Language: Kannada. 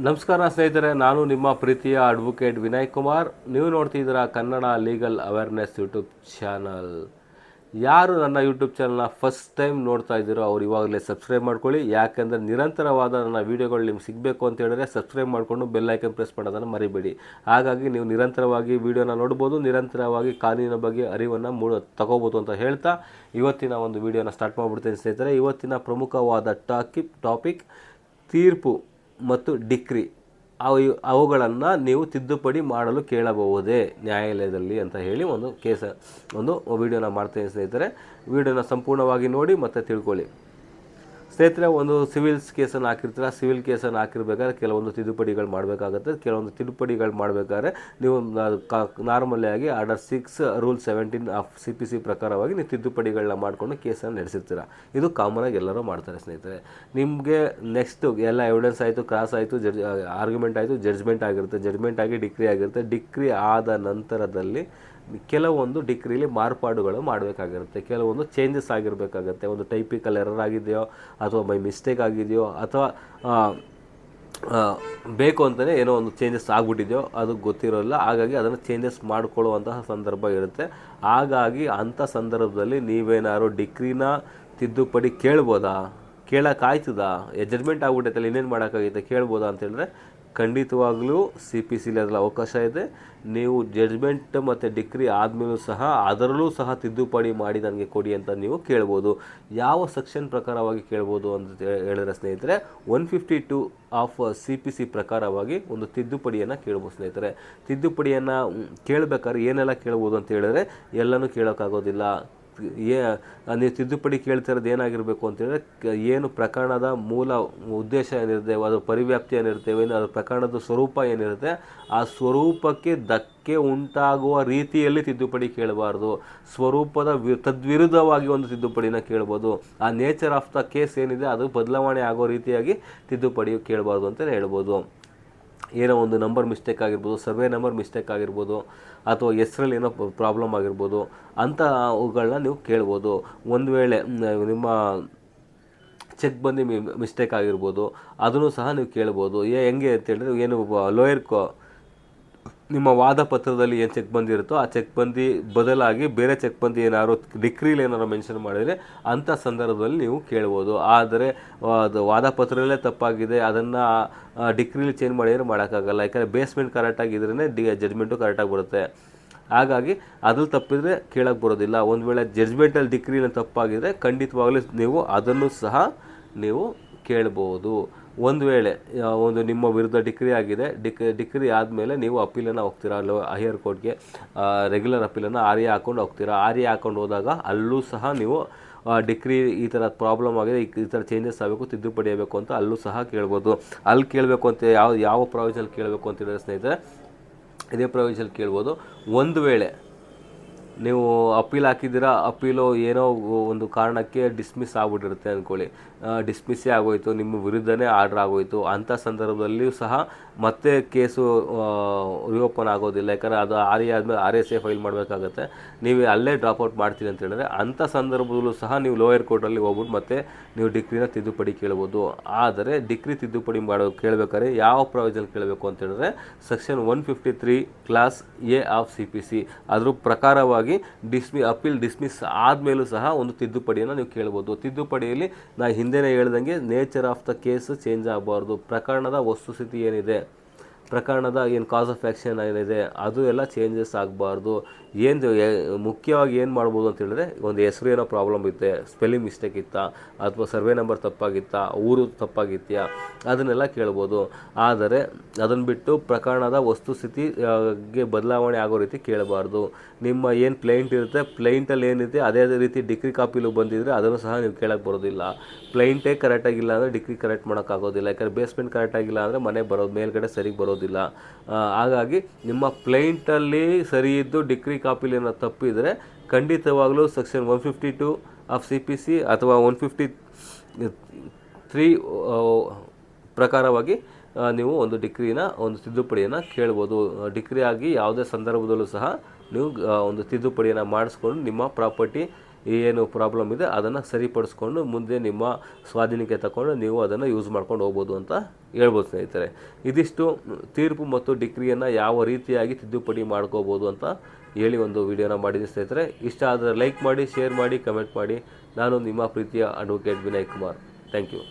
ನಮಸ್ಕಾರ ಸ್ನೇಹಿತರೆ, ನಾನು ನಿಮ್ಮ ಪ್ರೀತಿಯ ಅಡ್ವೊಕೇಟ್ ವಿನಯ್ ಕುಮಾರ್. ನೀವು ನೋಡ್ತಿದ್ದೀರಾ Kannada legal awareness YouTube channel ಯಾರು ನನ್ನ ಯೂಟ್ಯೂಬ್ ಚಾನಲ್ನ ಫಸ್ಟ್ ಟೈಮ್ ನೋಡ್ತಾ ಇದ್ದೀರೋ ಅವ್ರು ಇವಾಗಲೇ ಸಬ್ಸ್ಕ್ರೈಬ್ ಮಾಡ್ಕೊಳ್ಳಿ. ಯಾಕೆಂದರೆ ನಿರಂತರವಾದ ನನ್ನ ವೀಡಿಯೋಗಳು ನಿಮ್ಗೆ ಸಿಗಬೇಕು ಅಂತ ಹೇಳಿದ್ರೆ ಸಬ್ಸ್ಕ್ರೈಬ್ ಮಾಡಿಕೊಂಡು ಬೆಲ್ ಐಕನ್ ಪ್ರೆಸ್ ಮಾಡೋದನ್ನು ಮರಿಬೇಡಿ. ಹಾಗಾಗಿ ನೀವು ನಿರಂತರವಾಗಿ ವೀಡಿಯೋನ ನೋಡ್ಬೋದು, ನಿರಂತರವಾಗಿ ಕಾನೂನಿನ ಬಗ್ಗೆ ಅರಿವನ್ನು ಮೂಡ ತಗೋಬೋದು ಅಂತ ಹೇಳ್ತಾ ಇವತ್ತಿನ ಒಂದು ವೀಡಿಯೋನ ಸ್ಟಾರ್ಟ್ ಮಾಡಿಬಿಡ್ತೀನಿ ಸ್ನೇಹಿತರೆ. ಇವತ್ತಿನ ಪ್ರಮುಖವಾದ ಟಾಕಿ ಟಾಪಿಕ್ ತೀರ್ಪು. ಮತ್ತು ಡಿಕ್ರಿ ಅವು ಅವುಗಳನ್ನು ನೀವು ತಿದ್ದುಪಡಿ ಮಾಡಲು ಕೇಳಬಹುದೇ ನ್ಯಾಯಾಲಯದಲ್ಲಿ ಅಂತ ಹೇಳಿ ಒಂದು ಕೇಸ, ಒಂದು ವಿಡಿಯೋನ ಮಾಡ್ತೇನೆ ಸ್ನೇಹಿತರೆ. ವಿಡಿಯೋನ ಸಂಪೂರ್ಣವಾಗಿ ನೋಡಿ ಮತ್ತು ತಿಳ್ಕೊಳ್ಳಿ. ಸ್ನೇಹಿತರೆ, ಒಂದು ಸಿವಿಲ್ಸ್ ಕೇಸನ್ನು ಹಾಕಿರ್ತೀರ? ಸಿವಿಲ್ ಕೇಸನ್ನು ಹಾಕಿರ್ಬೇಕಾದ್ರೆ ಕೆಲವೊಂದು ತಿದ್ದುಪಡಿಗಳು ಮಾಡಬೇಕಾಗುತ್ತೆ. ಕೆಲವೊಂದು ತಿದ್ದುಪಡಿಗಳು ಮಾಡಬೇಕಾದ್ರೆ ನೀವು ನಾರ್ಮಲ್ ಆಗಿ order six rule seventeen of C P C ಪ್ರಕಾರವಾಗಿ ನೀವು ತಿದ್ದುಪಡಿಗಳನ್ನ ಮಾಡಿಕೊಂಡು ಕೇಸನ್ನು ನಡೆಸಿರ್ತೀರ? ಇದು ಕಾಮನ್ ಆಗಿ ಎಲ್ಲರೂ ಮಾಡ್ತಾರೆ ಸ್ನೇಹಿತರೆ. ನಿಮಗೆ ನೆಕ್ಸ್ಟ್ ಎಲ್ಲ ಎವಿಡೆನ್ಸ್ ಆಯಿತು ಕ್ರಾಸ್ ಆಯಿತು ಜಡ್ಜ್ ಆರ್ಗ್ಯುಮೆಂಟ್ ಆಯಿತು ಜಡ್ಜ್ಮೆಂಟ್ ಆಗಿರುತ್ತೆ. ಜಡ್ಜ್ಮೆಂಟ್ ಆಗಿ ಡಿಕ್ರಿ ಆಗಿರುತ್ತೆ. ಡಿಕ್ರಿ ಆದ ನಂತರದಲ್ಲಿ ಕೆಲವೊಂದು ಡಿಗ್ರಿಲಿ ಮಾರ್ಪಾಡುಗಳು ಮಾಡಬೇಕಾಗಿರುತ್ತೆ. ಕೆಲವೊಂದು ಚೇಂಜಸ್ ಆಗಿರಬೇಕಾಗತ್ತೆ. ಒಂದು ಟೈಪಿಕಲ್ ಎರರ್ ಆಗಿದೆಯೋ, ಅಥವಾ ಬೈ ಮಿಸ್ಟೇಕ್ ಆಗಿದೆಯೋ, ಅಥವಾ ಬೇಕು ಅಂತಲೇ ಏನೋ ಒಂದು ಚೇಂಜಸ್ ಆಗಿಬಿಟ್ಟಿದೆಯೋ, ಅದು ಗೊತ್ತಿರೋಲ್ಲ. ಹಾಗಾಗಿ ಅದನ್ನು ಚೇಂಜಸ್ ಮಾಡಿಕೊಳ್ಳುವಂತಹ ಸಂದರ್ಭ ಇರುತ್ತೆ. ಹಾಗಾಗಿ ಅಂಥ ಸಂದರ್ಭದಲ್ಲಿ ನೀವೇನಾದ್ರು ಡಿಗ್ರಿನ ತಿದ್ದುಪಡಿ ಕೇಳ್ಬೋದಾ? ಕೇಳೋಕ್ಕಾಯ್ತದ ಜಡ್ಮೆಂಟ್ ಅಲ್ಲಿ ಇನ್ನೇನು ಮಾಡೋಕ್ಕಾಗೈತೆ ಕೇಳ್ಬೋದಾ ಅಂತ ಹೇಳಿದ್ರೆ, ಖಂಡಿತವಾಗಲೂ ಸಿ ಪಿ ಸಿಲಿ ಅದರಲ್ಲಿ ಅವಕಾಶ ಇದೆ. ನೀವು ಜಡ್ಜ್ಮೆಂಟ್ ಮತ್ತು ಡಿಗ್ರಿ ಆದಮೇಲೂ ಸಹ, ಅದರಲ್ಲೂ ಸಹ ತಿದ್ದುಪಡಿ ಮಾಡಿ ನನಗೆ ಕೊಡಿ ಅಂತ ನೀವು ಕೇಳ್ಬೋದು. ಯಾವ ಸೆಕ್ಷನ್ ಪ್ರಕಾರವಾಗಿ ಕೇಳ್ಬೋದು ಅಂತ ಹೇಳಿದ್ರೆ ಸ್ನೇಹಿತರೆ one fifty two of C P C ಪ್ರಕಾರವಾಗಿ ಒಂದು ತಿದ್ದುಪಡಿಯನ್ನು ಕೇಳ್ಬೋದು ಸ್ನೇಹಿತರೆ. ತಿದ್ದುಪಡಿಯನ್ನು ಕೇಳಬೇಕಾದ್ರೆ ಏನೆಲ್ಲ ಕೇಳ್ಬೋದು ಅಂತ ಹೇಳಿದ್ರೆ, ಎಲ್ಲನೂ ಕೇಳೋಕ್ಕಾಗೋದಿಲ್ಲ. ಏ, ನೀವು ತಿದ್ದುಪಡಿ ಕೇಳ್ತಾ ಇರೋದು ಏನಾಗಿರಬೇಕು ಅಂತೇಳಿದ್ರೆ ಏನು ಪ್ರಕರಣದ ಮೂಲ ಉದ್ದೇಶ ಏನಿರುತ್ತೆ, ಅದು ಪರಿವ್ಯಾಪ್ತಿ ಏನಿರುತ್ತೆ, ಏನು ಅದರ ಪ್ರಕರಣದ ಸ್ವರೂಪ ಏನಿರುತ್ತೆ, ಆ ಸ್ವರೂಪಕ್ಕೆ ಧಕ್ಕೆ ಉಂಟಾಗುವ ರೀತಿಯಲ್ಲಿ ತಿದ್ದುಪಡಿ ಕೇಳಬಾರ್ದು. ಸ್ವರೂಪದ ವಿ, ತದ್ವಿರುದ್ಧವಾಗಿ ಒಂದು ತಿದ್ದುಪಡಿನ ಕೇಳ್ಬೋದು. ಆ ನೇಚರ್ ಆಫ್ ದ ಕೇಸ್ ಏನಿದೆ, ಅದು ಬದಲಾವಣೆ ಆಗೋ ರೀತಿಯಾಗಿ ತಿದ್ದುಪಡಿ ಕೇಳಬಾರ್ದು ಅಂತಲೇ ಹೇಳ್ಬೋದು. ಏನೋ ಒಂದು ನಂಬರ್ ಮಿಸ್ಟೇಕ್ ಆಗಿರ್ಬೋದು ಸರ್ವೆ ನಂಬರ್ ಮಿಸ್ಟೇಕ್ ಆಗಿರ್ಬೋದು, ಅಥವಾ ಹೆಸ್ರಲ್ಲಿ ಏನೋ ಪ್ರಾಬ್ಲಮ್ ಆಗಿರ್ಬೋದು, ಅಂತ ಅವುಗಳನ್ನ ನೀವು ಕೇಳ್ಬೋದು. ಒಂದು ವೇಳೆ ನಿಮ್ಮ ಚೆಕ್ ಬಂದು ಮಿಸ್ಟೇಕ್ ಆಗಿರ್ಬೋದು, ಅದನ್ನು ಸಹ ನೀವು ಕೇಳ್ಬೋದು. ಏ, ಹೆಂಗೆ ಅಂತ ಹೇಳಿದ್ರೆ, ಏನು ಲೋಯರ್ ಕೋ ನಿಮ್ಮ ವಾದ ಪತ್ರದಲ್ಲಿ ಏನು ಚೆಕ್ ಬಂದಿರುತ್ತೋ ಆ ಚೆಕ್ ಬಂದಿ ಬದಲಾಗಿ ಬೇರೆ ಚೆಕ್ ಬಂದಿ ಏನಾದ್ರು ಡಿಕ್ರಿಲಿ ಏನಾದ್ರು ಮೆನ್ಷನ್ ಮಾಡಿದರೆ ಅಂಥ ಸಂದರ್ಭದಲ್ಲಿ ನೀವು ಕೇಳ್ಬೋದು. ಆದರೆ ಅದು ವಾದ ಪತ್ರದಲ್ಲೇ ತಪ್ಪಾಗಿದೆ, ಅದನ್ನು ಡಿಕ್ರಿಲಿ ಚೇಂಜ್ ಮಾಡಿದರೆ ಮಾಡೋಕ್ಕಾಗಲ್ಲ. ಯಾಕಂದರೆ ಬೇಸ್ಮೆಂಟ್ ಕರೆಕ್ಟಾಗಿ ಇದ್ರೇ ಡಿ ಜಡ್ಮೆಂಟು ಕರೆಕ್ಟಾಗಿ ಬರುತ್ತೆ. ಹಾಗಾಗಿ ಅದ್ರಲ್ಲಿ ತಪ್ಪಿದರೆ ಕೇಳಕ್ಕೆ ಬರೋದಿಲ್ಲ. ಒಂದು ವೇಳೆ ಜಡ್ಜ್ಮೆಂಟಲ್ಲಿ ಡಿಕ್ರೀನ ತಪ್ಪಾಗಿದ್ರೆ ಖಂಡಿತವಾಗ್ಲೂ ನೀವು ಅದನ್ನು ಸಹ ನೀವು ಕೇಳ್ಬೋದು. ಒಂದು ವೇಳೆ ಒಂದು ನಿಮ್ಮ ವಿರುದ್ಧ ಡಿಕ್ರಿ ಆಗಿದೆ, ಡಿಕ್, ಡಿಕ್ರಿ ಆದಮೇಲೆ ನೀವು ಅಪೀಲನ್ನು ಹೋಗ್ತೀರಾ? ಲೋ, ಹೈಯರ್ ಕೋರ್ಟ್ಗೆ ರೆಗ್ಯುಲರ್ ಅಪೀಲನ್ನು ಆರ್ಯ ಹಾಕೊಂಡು ಹೋಗ್ತೀರಾ? ಆರ್ಯ ಹಾಕೊಂಡು ಹೋದಾಗ ಅಲ್ಲೂ ಸಹ ನೀವು ಡಿಕ್ರಿ ಈ ಥರ ಪ್ರಾಬ್ಲಮ್ ಆಗಿದೆ, ಈ ಥರ ಚೇಂಜಸ್ ಆಗಬೇಕು, ತಿದ್ದುಪಡಿ ಆಗಬೇಕು ಅಂತ ಅಲ್ಲೂ ಸಹ ಕೇಳ್ಬೋದು. ಅಲ್ಲಿ ಕೇಳಬೇಕು ಅಂತ ಯಾವ ಯಾವ ಪ್ರಾವಿಷನಲ್ಲಿ ಕೇಳಬೇಕು ಅಂತ ಹೇಳಿದ್ರೆ ಸ್ನೇಹಿತರೆ, ಇದೇ ಪ್ರಾವಿಷನ್ ಕೇಳ್ಬೋದು. ಒಂದು ವೇಳೆ ನೀವು ಅಪೀಲ್ ಹಾಕಿದ್ದೀರಾ, ಅಪೀಲು ಏನೋ ಒಂದು ಕಾರಣಕ್ಕೆ ಡಿಸ್ಮಿಸ್ ಆಗ್ಬಿಟ್ಟಿರುತ್ತೆ ಅಂದ್ಕೊಳ್ಳಿ ಡಿಸ್ಮಿಸ್ಸೇ ಆಗೋಯಿತು, ನಿಮ್ಮ ವಿರುದ್ಧನೇ ಆರ್ಡ್ರ್ ಆಗೋಯ್ತು ಅಂಥ ಸಂದರ್ಭದಲ್ಲಿಯೂ ಸಹ ಮತ್ತೆ ಕೇಸು ರಿಓಪನ್ ಆಗೋದಿಲ್ಲ. ಯಾಕಂದರೆ ಅದು ಆರ್ ಎ ಆದಮೇಲೆ ಆರ್ ಎಸ್ ಎ ಫೈಲ್ ಮಾಡಬೇಕಾಗತ್ತೆ. ನೀವು ಅಲ್ಲೇ ಡ್ರಾಪ್ಔಟ್ ಮಾಡ್ತೀರಿ ಅಂತ ಹೇಳಿದ್ರೆ ಅಂಥ ಸಂದರ್ಭದಲ್ಲೂ ಸಹ ನೀವು ಲೋಯರ್ ಕೋರ್ಟಲ್ಲಿ ಹೋಗ್ಬಿಟ್ಟು ಮತ್ತೆ ನೀವು ಡಿಗ್ರಿನ ತಿದ್ದುಪಡಿ ಕೇಳ್ಬೋದು. ಆದರೆ ಡಿಗ್ರಿ ತಿದ್ದುಪಡಿ ಮಾಡೋ, ಕೇಳಬೇಕಾದ್ರೆ ಯಾವ ಪ್ರಾವಿಜನ್ ಕೇಳಬೇಕು ಅಂತ ಹೇಳಿದ್ರೆ section one fifty three clause A of C P C ಅದ್ರ ಪ್ರಕಾರವಾಗಿ ಡಿಸ್ಮಿ ಅಪೀಲ್ ಡಿಸ್ಮಿಸ್ ಆದಮೇಲೂ ಸಹ ಒಂದು ತಿದ್ದುಪಡಿಯನ್ನು ನೀವು ಕೇಳ್ಬೋದು. ತಿದ್ದುಪಡಿಯಲ್ಲಿ ನಾ ಹಿಂದೆನೇ ಹೇಳ್ದಂಗೆ nature of the case change ಆಗಬಾರ್ದು. ಪ್ರಕರಣದ ವಸ್ತುಸ್ಥಿತಿ ಏನಿದೆ? ಪ್ರಕರಣದ ಏನು ಕಾಸ್ ಆಫ್ ಆ್ಯಕ್ಷನ್ ಏನಿದೆ ಅದು ಎಲ್ಲ ಚೇಂಜಸ್ ಆಗಬಾರ್ದು. ಏನು ಮುಖ್ಯವಾಗಿ ಏನು ಮಾಡ್ಬೋದು ಅಂತ ಹೇಳಿದ್ರೆ ಒಂದು ಹೆಸರು ಏನೋ ಪ್ರಾಬ್ಲಮ್ ಇತ್ತೆ ಸ್ಪೆಲ್ಲಿಂಗ್ ಮಿಸ್ಟೇಕ್ ಇತ್ತಾ ಅಥವಾ ಸರ್ವೆ ನಂಬರ್ ತಪ್ಪಾಗಿತ್ತಾ ಊರು ತಪ್ಪಾಗಿತ್ತಾ ಅದನ್ನೆಲ್ಲ ಕೇಳ್ಬೋದು. ಆದರೆ ಅದನ್ನು ಬಿಟ್ಟು ಪ್ರಕರಣದ ವಸ್ತುಸ್ಥಿತಿ ಆ, ಗೆ ಬದಲಾವಣೆ ಆಗೋ ರೀತಿ ಕೇಳಬಾರ್ದು. ನಿಮ್ಮ ಏನು ಪ್ಲೈಂಟ್ ಇರುತ್ತೆ ಪ್ಲೈಂಟಲ್ಲಿ ಏನಿದೆ ಅದೇ ರೀತಿ ಡಿಗ್ರಿ ಕಾಪಿಲು ಬಂದಿದ್ರೆ ಅದನ್ನು ಸಹ ನೀವು ಕೇಳಕ್ಕೆ ಬರೋದಿಲ್ಲ. ಪ್ಲೈಂಟೇ ಕರೆಕ್ಟಾಗಿಲ್ಲ ಅಂದರೆ ಡಿಗ್ರಿ ಕರೆಕ್ಟ್ ಮಾಡೋಕ್ಕಾಗೋದಿಲ್ಲ ಯಾಕಂದರೆ ಬೇಸ್ಮೆಂಟ್ ಕರೆಕ್ಟಾಗಿಲ್ಲ ಅಂದರೆ ಮನೆ ಬರೋದು ಮೇಲ್ಗಡೆ ಸರಿಗೆ ಬರೋದಿಲ್ಲ. ಆ, ಹಾಗಾಗಿ ನಿಮ್ಮ ಪ್ಲೇಂಟಲ್ಲಿ ಸರಿ ಇದ್ದು ಡಿಗ್ರಿ ಕಾಪಿಲಿ ಏನೋ ತಪ್ಪಿದರೆ ಖಂಡಿತವಾಗಲೂ section one fifty two of C P C ಅಥವಾ ಒನ್ ಫಿಫ್ಟಿ ತ್ರೀ ಪ್ರಕಾರವಾಗಿ ನೀವು ಒಂದು ಡಿಗ್ರಿನ ಒಂದು ತಿದ್ದುಪಡಿಯನ್ನು ಕೇಳ್ಬೋದು. ಡಿಗ್ರಿ ಆಗಿ ಯಾವುದೇ ಸಂದರ್ಭದಲ್ಲೂ ಸಹ ನೀವು ಒಂದು ತಿದ್ದುಪಡಿಯನ್ನು ಮಾಡಿಸ್ಕೊಂಡು ನಿಮ್ಮ ಪ್ರಾಪರ್ಟಿ ಏನು ಪ್ರಾಬ್ಲಮ್ ಇದೆ, ಅದನ್ನು ಸರಿಪಡಿಸ್ಕೊಂಡು ಮುಂದೆ ನಿಮ್ಮ ಸ್ವಾಧೀನಕ್ಕೆ ತಗೊಂಡು ನೀವು ಅದನ್ನು ಯೂಸ್ ಮಾಡ್ಕೊಂಡು ಹೋಗ್ಬೋದು ಅಂತ ಹೇಳ್ಬೋದು ಸ್ನೇಹಿತರೆ. ಇದಿಷ್ಟು ತೀರ್ಪು ಮತ್ತು ಡಿಗ್ರಿಯನ್ನು ಯಾವ ರೀತಿಯಾಗಿ ತಿದ್ದುಪಡಿ ಮಾಡ್ಕೋಬೋದು ಅಂತ ಹೇಳಿ ಒಂದು ವಿಡಿಯೋನ ಮಾಡಿದ್ದೀನಿ ಸ್ನೇಹಿತರೆ. ಇಷ್ಟ ಆದರೆ ಲೈಕ್ ಮಾಡಿ ಶೇರ್ ಮಾಡಿ ಕಮೆಂಟ್ ಮಾಡಿ. ನಾನು ನಿಮ್ಮ ಪ್ರೀತಿಯ advocate Vinay Kumar. Thank you